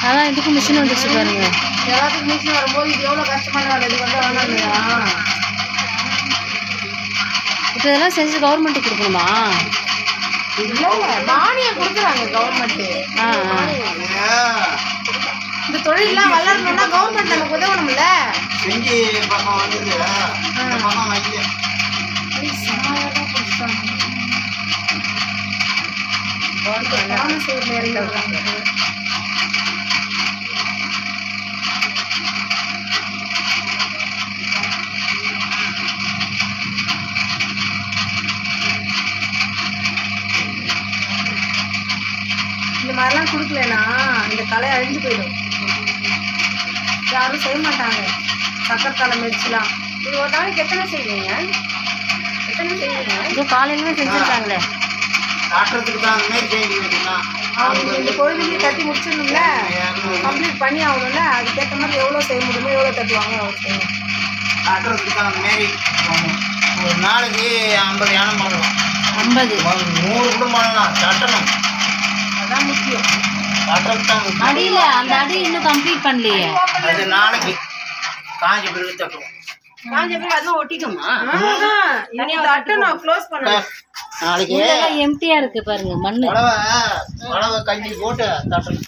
அதான் இதுக்கும் மிஷின் வந்துச்சு பாருங்க. எல்லாத்துக்கும் மிஷின் வரும்போது இது எவ்வளோ கஷ்டமான வேலை இது வந்து இல்லையா? இப்போ இதெல்லாம் செஞ்சு கவர்மெண்ட்டுக்கு கொடுக்கணுமா? இல்லை மானியம் கொடுக்குறாங்க கவர்மெண்ட்டு இந்த தொழிலெலாம் வளரணும்னா கவர்மெண்ட் நமக்கு உதவணும்ல. செஞ்சு பக்கம் வந்தது இந்த பக்கம் வைக்கல இந்த மாதிரிலாம் கொடுக்கலனா இந்த கலை அழிஞ்சு போயிடும். யாரும் செய்ய மாட்டாங்க. சக்கரை தலை மிதிச்சுலாம் இது ஒரு நாளைக்கு எத்தனை செய்வீங்க? எத்தனை செய்வீங்க? இது காலையிலுமே செஞ்சுருக்காங்களே. காட்டுறதுக்கு தான் அந்த மாதிரி செய்ய வேண்டியதுதான் அவங்க இந்த பொழுதுலேயே தட்டி முடிச்சிடணும்ல? கம்ப்ளீட் பண்ணி ஆகணும்ல? அதுக்கேற்ற மாதிரி எவ்வளோ செய்ய முடியுமோ எவ்வளோ தட்டுவாங்க அவ்வளோ செய்யணும். காட்டுறதுக்கு தான் அந்த மாதிரி ஒரு நாளைக்கு ஐம்பது யானை பண்ணலாம் ஐம்பது. நூறு கூட பண்ணலாம் தட்டணும். தட்டுறதுக்கு தான் முக்கியம். அடியில் அந்த அடி இன்னும் கம்ப்ளீட் பண்ணலையே. அது நாளைக்கு காஞ்ச பிறகு தட்டுவோம். காஞ்ச பிறகு அதெல்லாம் ஒட்டிக்குமா? இன்னைக்கு தட்டணும். க்ளோஸ் பண்ணணும். நாளைக்கு. எம்டியா இருக்கு பாருங்க மண்ணு. கஞ்சி போட்டு தட்டணும்.